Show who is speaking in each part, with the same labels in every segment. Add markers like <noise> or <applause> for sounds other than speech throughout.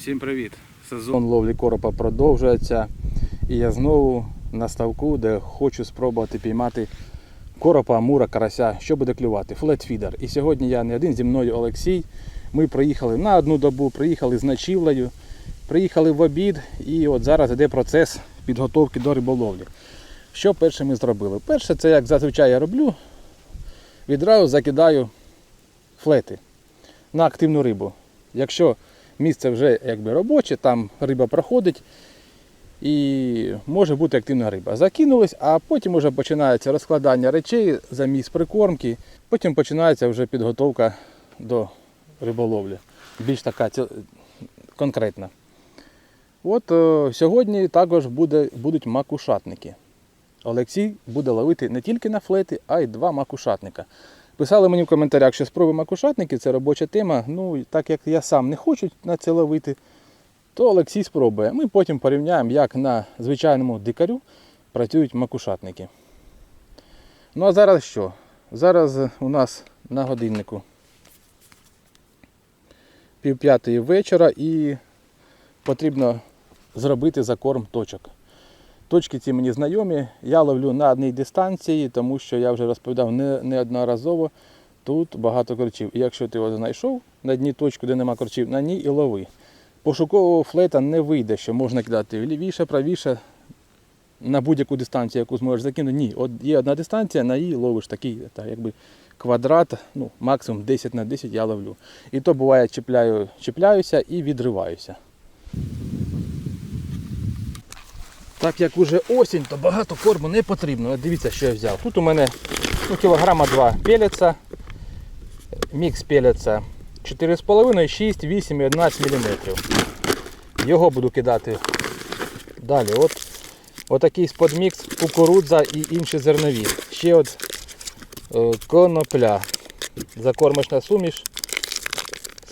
Speaker 1: Всім привіт! Сезон ловлі коропа продовжується. І я знову на ставку, де хочу спробувати піймати коропа, амура, карася, що буде клювати. Флетфідер. І сьогодні я не один зі мною Олексій. Ми приїхали на одну добу, приїхали з ночівлею, приїхали в обід, і от зараз йде процес підготовки до риболовлі. Що перше ми зробили? Перше, це як зазвичай я роблю, відразу закидаю флети на активну рибу. Якщо місце вже якби робоче, там риба проходить і може бути активна риба. Закинулись, а потім вже починається розкладання речей, заміс прикормки, потім починається вже підготовка до риболовлі. Більш така конкретна. От е, сьогодні також буде, будуть макушатники. Олексій буде ловити не тільки на флети, а й два макушатника. Писали мені в коментарях, що спроби макушатники це робоча тема. Ну, так як я сам не хочу на це ловити, то Олексій спробує. Ми потім порівняємо, як на звичайному дикарю працюють макушатники. Ну а зараз що? Зараз у нас на годиннику півп'ятої вечора і потрібно зробити закорм точок. Точки ці мені знайомі. Я ловлю на одній дистанції, тому що я вже розповідав не- неодноразово. Тут багато корчів. І якщо ти його знайшов на дні точку, де нема корчів, на ній і лови. Пошукового флета не вийде, що можна кидати лівіше, правіше, на будь-яку дистанцію, яку зможеш закинути. Ні, от є одна дистанція, на її ловиш такий, так, якби квадрат, ну, максимум 10 на 10 я ловлю. І то буває чіпляю, чіпляюся і відриваюся. Так як уже осінь, то багато корму не потрібно. От Дивіться, що я взяв. Тут у мене ну, кілограма 2 пелеца, мікс пелеца 4,5, 6, 8 і 11 мм. Його буду кидати далі. От, отакий сподмікс, кукурудза і інші зернові. Ще от е, конопля. Закормочна суміш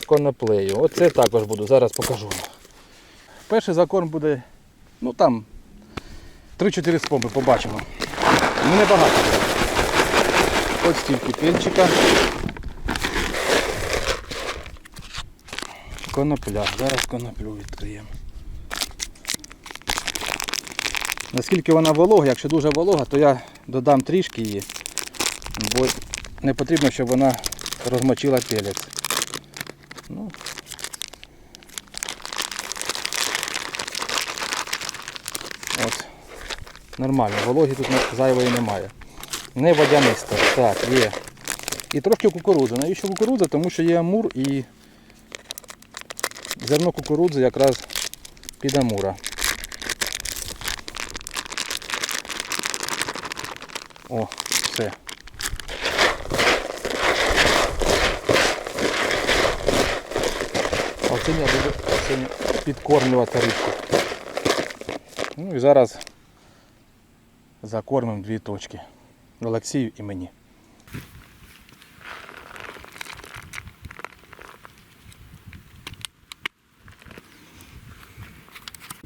Speaker 1: з коноплею. Оце також буду, зараз покажу. Перший закорм буде, ну там 3-4 спроби побачимо. Ну небагато. Ось стільки пельчика. Конопля. Зараз коноплю відкриємо. Наскільки вона волога, якщо дуже волога, то я додам трішки її, бо не потрібно, щоб вона розмочила пелець. Ну, от. Нормально, вологі тут зайвої немає. Не водянисте. Так, є. І трохи кукурудзи. Навіщо кукурудза? Тому що є амур і зерно кукурудзи якраз під амура. О, все. Оцим я буду підкормлювати рибку. Ну і зараз закормимо дві точки. Олексію і мені.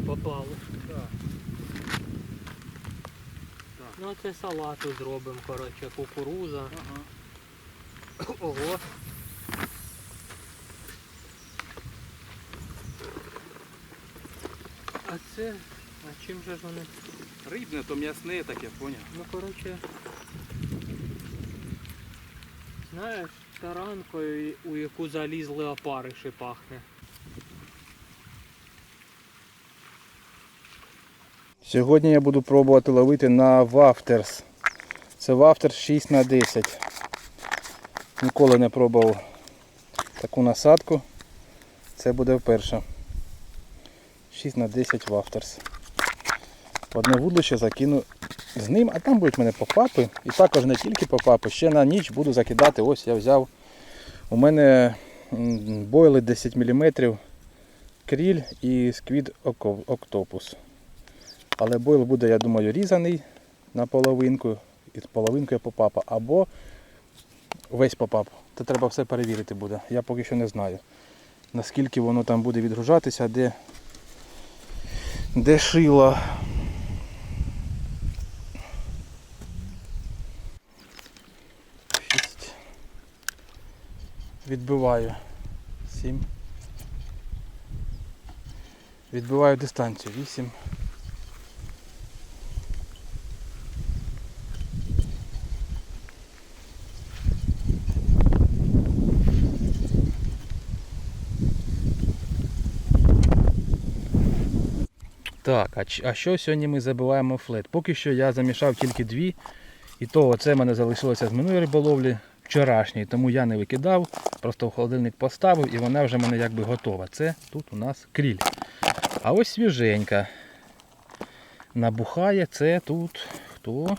Speaker 2: Попало. Ну це салату зробимо, коротше, кукуруза. Ого. А це. А чим же ж вони?
Speaker 1: Рибне, то м'ясне таке, поняв?
Speaker 2: Ну коротше. Знаєш, таранкою, у яку залізли опариші пахне.
Speaker 1: Сьогодні я буду пробувати ловити на вафтерс. Це вафтерс 6 на 10 Ніколи не пробував таку насадку. Це буде вперше. 6 на 10 вафтерс. Одне вудлище закину з ним, а там будуть в мене попапи. І також не тільки попапи, ще на ніч буду закидати. Ось я взяв. У мене бойли 10 мм, кріль і сквід октопус. Але бойл буде, я думаю, різаний на половинку, і половинкою попапа, або весь попап. Це треба все перевірити буде. Я поки що не знаю, наскільки воно там буде відгружатися, де, де шило. Відбиваю. Сім. Відбиваю дистанцію 8. Так, а, що сьогодні ми забиваємо флет? Поки що я замішав тільки дві. І то оце мене залишилося з минулої риболовлі вчорашньої, тому я не викидав, просто в холодильник поставив і вона вже в мене якби готова. Це тут у нас кріль. А ось свіженька. Набухає це тут хто?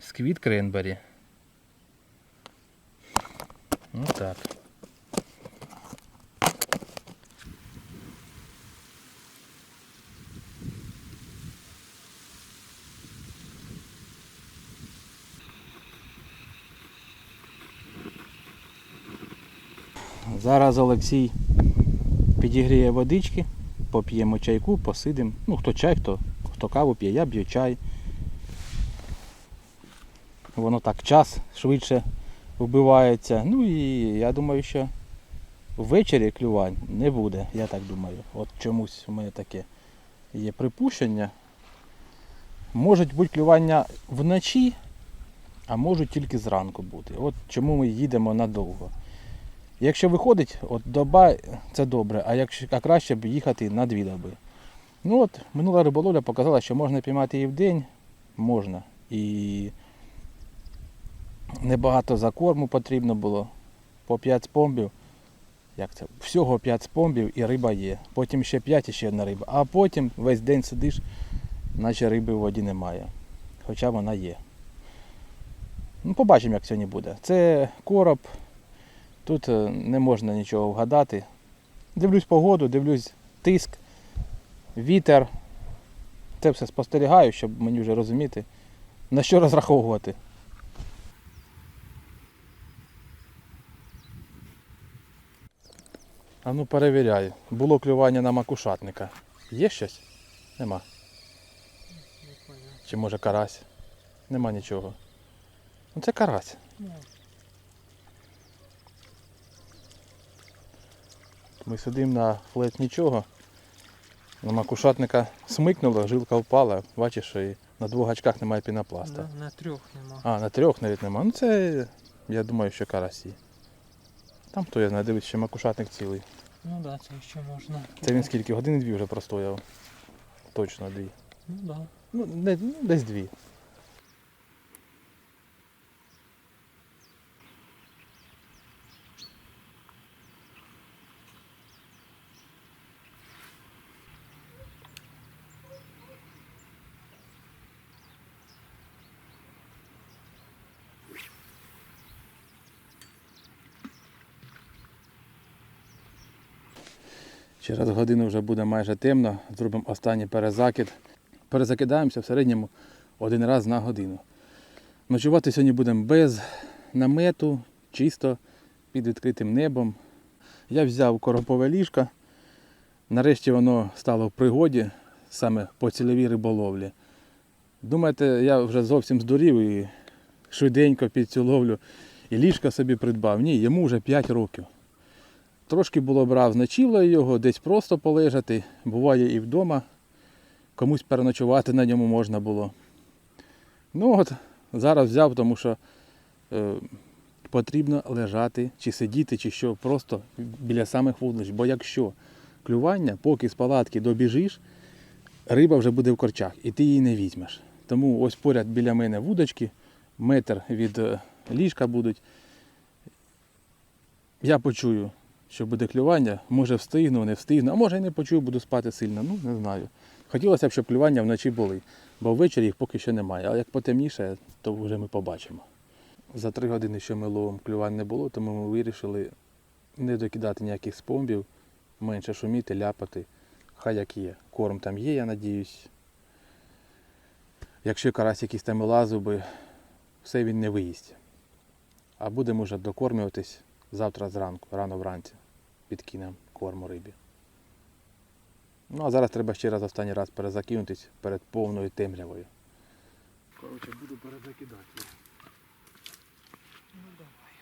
Speaker 1: Сквіт Кренбері. Ось так. Зараз Олексій підігріє водички, поп'ємо чайку, посидимо. Ну, хто чай, хто, хто каву п'є, я б'ю чай. Воно так час швидше вбивається. Ну і я думаю, що ввечері клювань не буде, я так думаю. От чомусь у мене таке є припущення. Можуть бути клювання вночі, а можуть тільки зранку бути. От чому ми їдемо надовго. Якщо виходить, от доба це добре, а якщо а краще б їхати на дві доби. Ну от, минула риболовля показала, що можна піймати і в день, можна. І небагато закорму потрібно було. По 5 спомбів. Як це? Всього 5 спомбів і риба є. Потім ще 5 і ще одна риба. А потім весь день сидиш, наче риби в воді немає. Хоча вона є. Ну, побачимо, як сьогодні буде. Це короб. Тут е, не можна нічого вгадати. Дивлюсь погоду, дивлюсь тиск, вітер. Це все спостерігаю, щоб мені вже розуміти, на що розраховувати. А ну перевіряю. Було клювання на макушатника. Є щось? Нема. Чи може карась? Нема нічого. Ну це карась. Ми сидимо на флет нічого. На макушатника смикнуло, жилка впала. Бачиш, що і на двох гачках немає пінопласта.
Speaker 2: на, на трьох нема.
Speaker 1: А, на трьох навіть немає. Ну це, я думаю, що карасі. Там хто я знаю, дивись, що макушатник цілий.
Speaker 2: Ну да, це ще можна.
Speaker 1: Це він скільки? Години дві вже простояв. Точно дві.
Speaker 2: Ну да.
Speaker 1: Ну, ну десь дві. Через годину вже буде майже темно. Зробимо останній перезакид. Перезакидаємося в середньому один раз на годину. Ночувати сьогодні будемо без намету, чисто під відкритим небом. Я взяв коропове ліжко. Нарешті воно стало в пригоді саме по цільовій риболовлі. Думаєте, я вже зовсім здурів і швиденько під цю ловлю і ліжко собі придбав. Ні, йому вже 5 років. Трошки було брав ночівлею його, десь просто полежати. Буває і вдома. Комусь переночувати на ньому можна було. Ну от, зараз взяв, тому що е, потрібно лежати, чи сидіти, чи що, просто біля самих вудлищ. Бо якщо клювання, поки з палатки добіжиш, риба вже буде в корчах і ти її не візьмеш. Тому ось поряд біля мене вудочки, метр від е, ліжка будуть. Я почую, що буде клювання, може встигну, не встигну, а може і не почую, буду спати сильно, ну не знаю. Хотілося б, щоб клювання вночі були, бо ввечері їх поки що немає. А як потемніше, то вже ми побачимо. За три години, що ми ловимо, клювань не було, тому ми вирішили не докидати ніяких спомбів, менше шуміти, ляпати. Хай як є. Корм там є, я надіюсь. Якщо карась якийсь там і лазив би, все він не виїсть. А будемо вже докормлюватись завтра зранку, рано вранці. Підкинемо корму рибі. Ну а зараз треба ще раз останній раз перезакинутись перед повною темрявою. Коротше, буду перезакидати.
Speaker 2: Ну давай.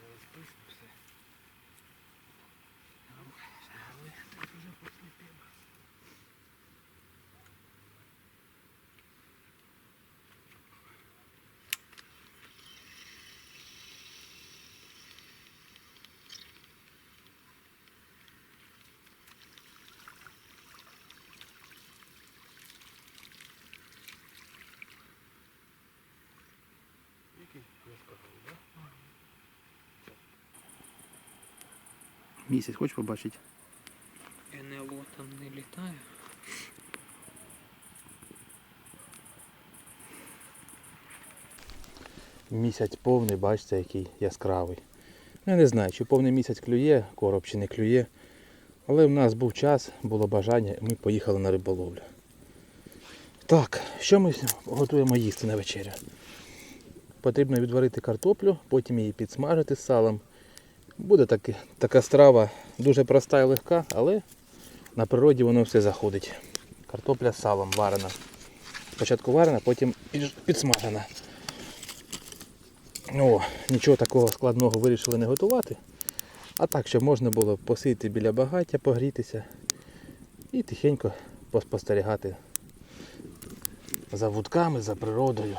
Speaker 1: Зараз Місяць, хочеш побачити?
Speaker 2: НЛО там не літає.
Speaker 1: Місяць повний, бачите, який яскравий. Ну, Я не знаю, чи повний місяць клює, короб чи не клює. Але в нас був час, було бажання, і ми поїхали на риболовлю. Так, що ми готуємо їсти на вечерю? Потрібно відварити картоплю, потім її підсмажити з салом. Буде таки, така страва дуже проста і легка, але на природі воно все заходить. Картопля з салом варена. Спочатку варена, потім підсмажена. О, нічого такого складного вирішили не готувати. А так, щоб можна було посидіти біля багаття, погрітися і тихенько поспостерігати за вудками, за природою.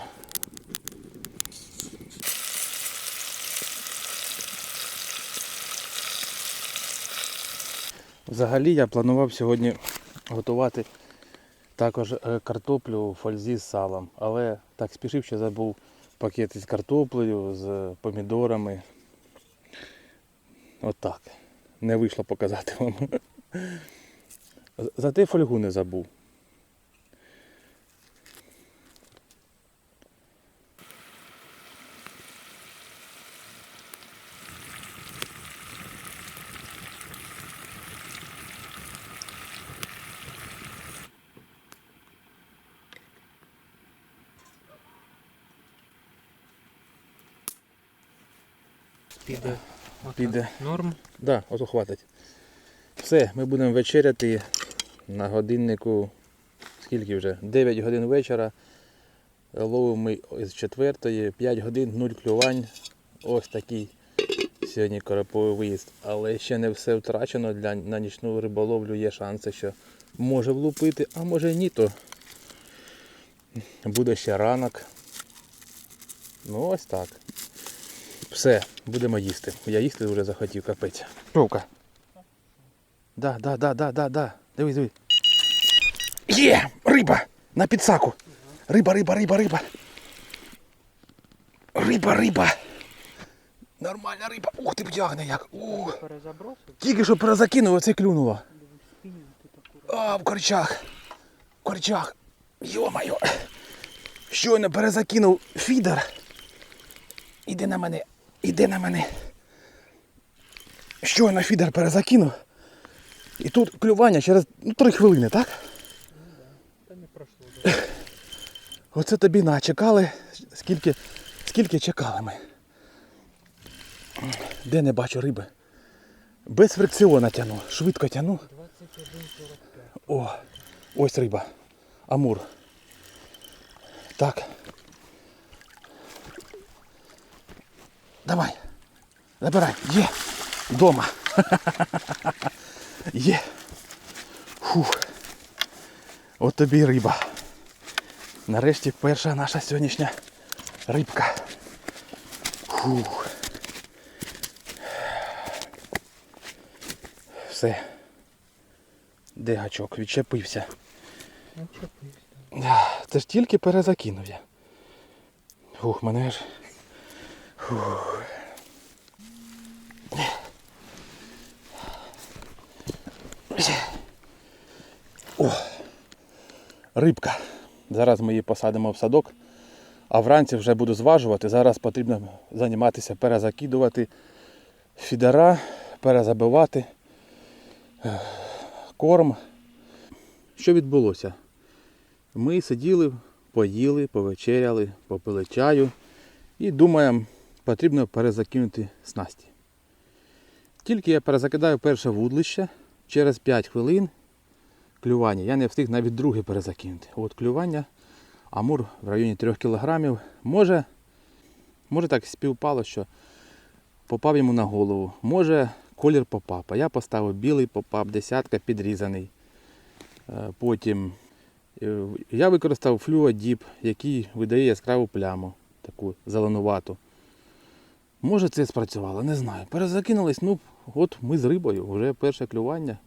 Speaker 1: Взагалі я планував сьогодні готувати також е, картоплю у фользі з салом, але так спішив, що забув пакети з картоплею, з помідорами. Отак. Не вийшло показати вам. <laughs> Зате фольгу не забув.
Speaker 2: Піде.
Speaker 1: Піде.
Speaker 2: Норм.
Speaker 1: Да, ото хватить. Все, ми будемо вечеряти на годиннику. Скільки вже? 9 годин вечора. Ловимо ми з 4, 5 годин, 0 клювань. Ось такий сьогодні короповий виїзд. Але ще не все втрачено. Для, на нічну риболовлю є шанси, що може влупити, а може ні, то буде ще ранок. Ну ось так. Все, будемо їсти. Я їсти вже захотів, капець. Шовка. Да, да, да, да, да, да. Дивись, дивись. Є! Риба! На підсаку! Риба, риба, риба, риба. Риба, риба. Нормальна риба. Ух ти бтягне як. Ух. Тільки що перезакинув, оце клюнуло. А, в корчах. В корчах. Йо-моє. Щойно перезакинув фідер. Іди на мене. Іди на мене. Щойно фідер перезакинув. І тут клювання через ну, 3 хвилини, так?
Speaker 2: Та не пройшло.
Speaker 1: Оце тобі на, чекали. Скільки, скільки чекали ми. Де не бачу риби? Без фрикціона тяну. Швидко тяну.
Speaker 2: 21.45.
Speaker 1: О, ось риба. Амур. Так. Давай. Забирай. Є. Дома. Є. Фух. От тобі риба. Нарешті перша наша сьогоднішня рибка. Фух. Все. Де гачок? Відчепився.
Speaker 2: Чепився.
Speaker 1: Ах, Це ж тільки перезакинув я. Фух, мене ж. Фух. О, рибка. Зараз ми її посадимо в садок, а вранці вже буду зважувати. Зараз потрібно займатися перезакидувати фідера, перезабивати корм. Що відбулося? Ми сиділи, поїли, повечеряли, попили чаю і думаємо, потрібно перезакинути снасті. Тільки я перезакидаю перше вудлище, через 5 хвилин клювання. Я не встиг навіть друге перезакинути. От клювання, амур в районі 3 кг. Може, може так співпало, що попав йому на голову. Може колір попапа. Я поставив білий попап, десятка підрізаний. Е, Потім Е, Я використав флюодіп, який видає яскраву пляму, таку зеленувату. Може це спрацювало, не знаю. Перезакинулись, ну от ми з рибою, вже перше клювання.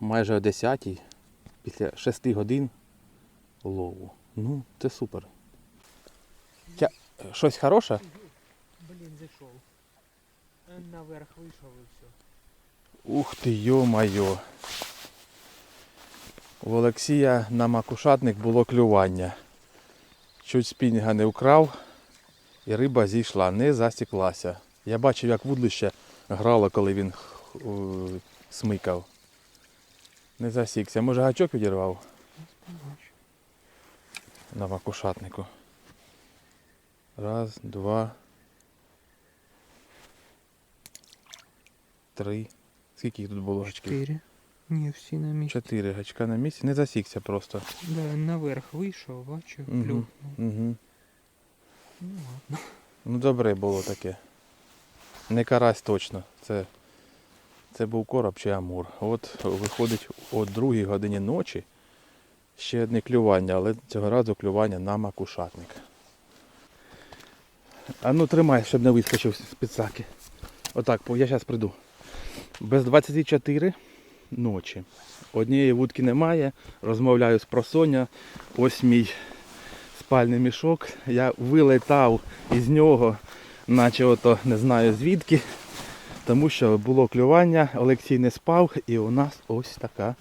Speaker 1: Майже о 10 після 6 годин лову. Ну, це супер. Тя... Щось хороше?
Speaker 2: Блін, зайшов. Е, Наверх вийшов і все.
Speaker 1: Ух ти, йо-майо. У Олексія на макушатник було клювання. Чуть спінінга не вкрав, і риба зійшла, не засіклася. Я бачив, як вудлище грало, коли він е, смикав. Не засікся. Може гачок відірвав на макушатнику. Раз, два. Три. Скільки їх тут було гачків?
Speaker 2: Чотири. Ні, всі на місці.
Speaker 1: Чотири гачка на місці. Не засікся просто.
Speaker 2: Да, наверх вийшов, бачив,
Speaker 1: Мгм.
Speaker 2: плюхнув.
Speaker 1: Угу.
Speaker 2: Ну ладно.
Speaker 1: Ну добре було таке. Не карась точно. Це, це був короб чи амур. От виходить о другій годині ночі ще одне клювання, але цього разу клювання на макушатник. А ну тримай, щоб не вискочив з підсаки. Отак, я зараз прийду. Без 24 ночі. Однієї вудки немає. Розмовляю з просоня. Ось мій спальний мішок. Я вилетав із нього, наче ото не знаю звідки. Тому що було клювання, Олексій не спав, і у нас ось така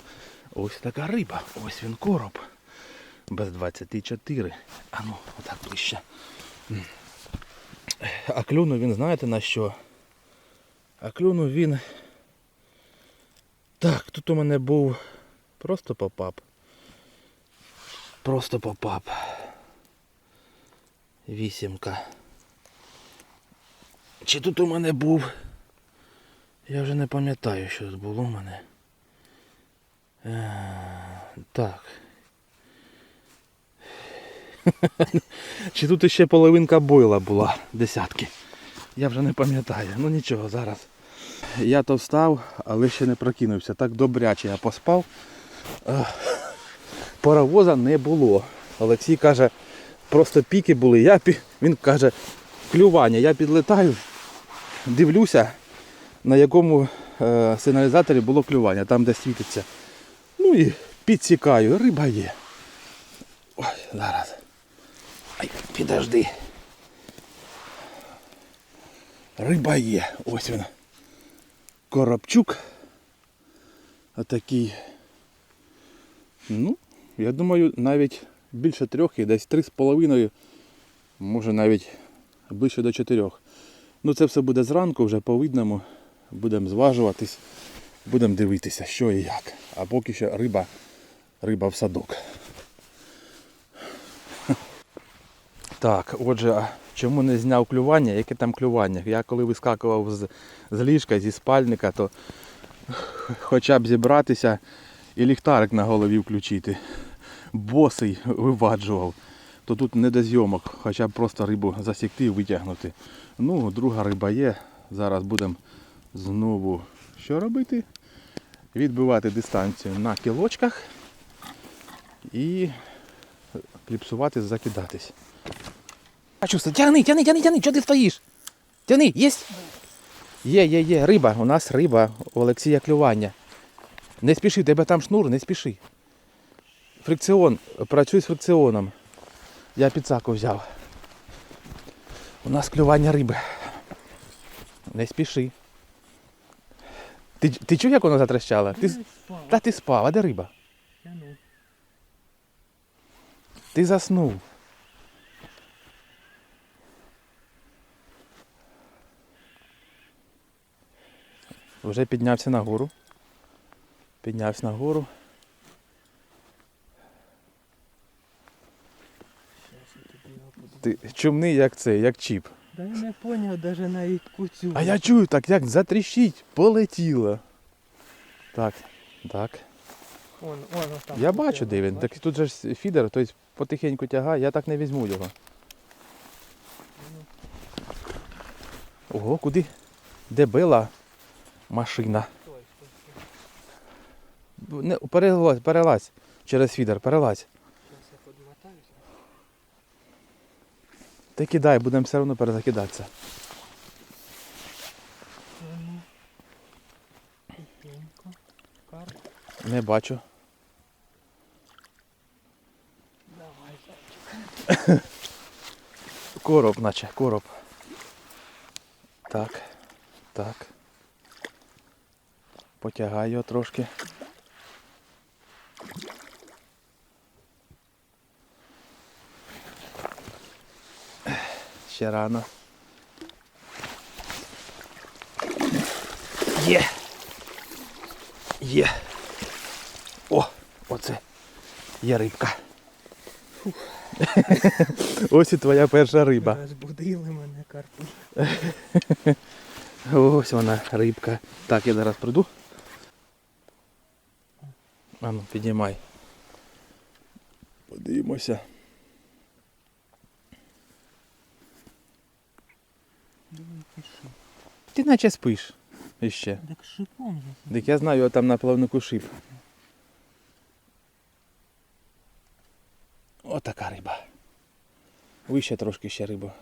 Speaker 1: ось така риба. Ось він короб. Без 24. А ну, отак ближче. А клюнув він, знаєте на що? А клюнув він. Так, тут у мене був просто попап. Просто попап. Вісімка. Чи тут у мене був? Я вже не пам'ятаю, що було у мене. Е, Так. <laughs> Чи тут ще половинка бойла була, десятки. Я вже не пам'ятаю. Ну нічого, зараз. Я то встав, але ще не прокинувся. Так добряче я поспав. Е, Паровоза не було. Олексій каже, просто піки були. Я, він каже, клювання. Я підлетаю, дивлюся, на якому е, сигналізаторі було клювання, там де світиться. Ну і підсікаю, риба є. Ой, зараз. Ай, підожди. Риба є. Ось він. Коробчук. Отакий. Ну, я думаю, навіть більше трьох і десь три з половиною, може навіть ближче до чотирьох. Ну це все буде зранку, вже по видному. Будемо зважуватись, будемо дивитися, що і як. А поки що риба, риба в садок. Так, отже, чому не зняв клювання? Яке там клювання? Я коли вискакував з, з ліжка, зі спальника, то хоча б зібратися і ліхтарик на голові включити. Босий виваджував. То тут не до зйомок, хоча б просто рибу засікти і витягнути. Ну, друга риба є. Зараз будемо знову що робити? Відбивати дистанцію на кілочках і кліпсувати, закидатись. Бачу, тягни, тягни, тягни, тягни, чого ти стоїш? Тягни, єсть? Є, є, є, риба, у нас риба, у Олексія клювання. Не спіши, тебе там шнур, не спіши. Фрикціон, працюй з фрикціоном. Я підсаку взяв. У нас клювання риби. Не спіши. Ти, ти чув, як вона затрещала? Ти, та ти спав, а де риба? Ти заснув. Вже піднявся нагору. Піднявся нагору.
Speaker 2: Щас я тобі його подивлюсь.
Speaker 1: Ти чумний як це, як чіп.
Speaker 2: Да я не поняв даже навіть куцю.
Speaker 1: А я чую так, як затріщить, полетіло. Так, так.
Speaker 2: Вон, вон, там
Speaker 1: Я бачу, де він. Так тут же ж фідер, тобто потихеньку тягає, я так не візьму його. Ого, куди? Де била машина? Не, перелазь, перелазь через фідер, перелазь. Ти кидай, будемо все одно перезакидатися. Не бачу.
Speaker 2: Давай. <laughs>
Speaker 1: Короб, наче, короб. Так. Так. Потягай його трошки. Ще рано. Є. Є. О, оце є рибка. Ось і твоя перша риба.
Speaker 2: Розбудили мене карпу.
Speaker 1: Ось вона, рибка. Так, я зараз прийду. А ну, підіймай. Подивимося. Ти наче спиш іще.
Speaker 2: Так шипом же.
Speaker 1: Так я знаю, його там на плавнику шип. Отака риба. Вище трошки ще риба.